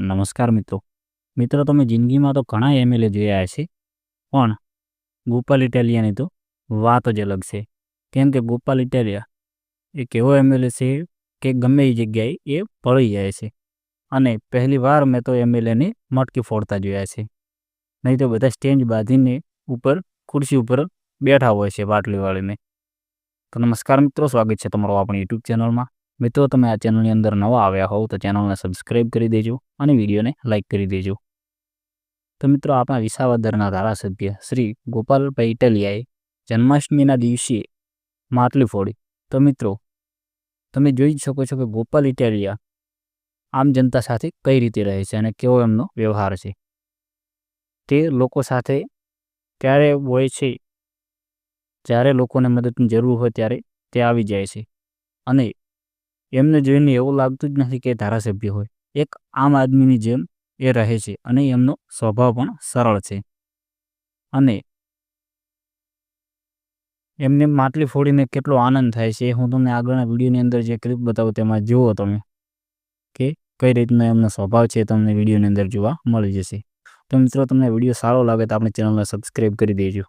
નમસ્કાર મિત્રો. મિત્રો, તમે જિંદગીમાં તો ઘણા એમએલએ જોયા છે, પણ ગોપાલ ઇટાલિયાની તો વાત જ અલગ છે. કેમ કે ગોપાલ ઇટાલિયા એક એવો એમએલએ છે કે ગમે એ જગ્યાએ એ પડી જાય છે. અને પહેલી વાર મેં તો એમએલએને મટકી ફોડતા જોયા છે. નહીં તો બધા સ્ટેન્જ બાંધીને ઉપર, ખુરશી ઉપર બેઠા હોય છે બાટલી વાળીને તો નમસ્કાર મિત્રો, સ્વાગત છે તમારો આપણી યુટ્યુબ ચેનલમાં. મિત્રો, તમે આ ચેનલની અંદર નવા આવ્યા હોવ તો ચેનલને સબસ્ક્રાઈબ કરી દેજો અને વિડીયોને લાઇક કરી દેજો. તો મિત્રો, આપણા વિસાવદરના ધારાસભ્ય શ્રી ગોપાલભાઈ ઇટલિયાએ જન્માષ્ટમીના દિવસે માટલી ફોડી તો મિત્રો, તમે જોઈ શકો છો કે ગોપાલ ઇટાલિયા આમ જનતા સાથે કઈ રીતે રહે છે અને કેવો એમનો વ્યવહાર છે. તે લોકો સાથે ક્યારે હોય છે, જ્યારે લોકોને મદદની જરૂર હોય ત્યારે તે આવી જાય છે. અને એમને જોઈને એવું લાગતું જ નથી કે ધારાસભ્ય હોય. એક આમ આદમીની જેમ એ રહે છે અને એમનો સ્વભાવ પણ સરળ છે. અને એમને માટલી ફોડીને કેટલો આનંદ થાય છે હું તમને આગળના વિડીયોની અંદર જે ક્લિપ બતાવું તેમાં જુઓ તમે કે કઈ રીતનો એમનો સ્વભાવ છે તમને વિડીયોની અંદર જોવા મળી જશે. તો મિત્રો, તમને વીડિયો સારો લાગે તો આપણે ચેનલને સબસ્ક્રાઈબ કરી દેજો.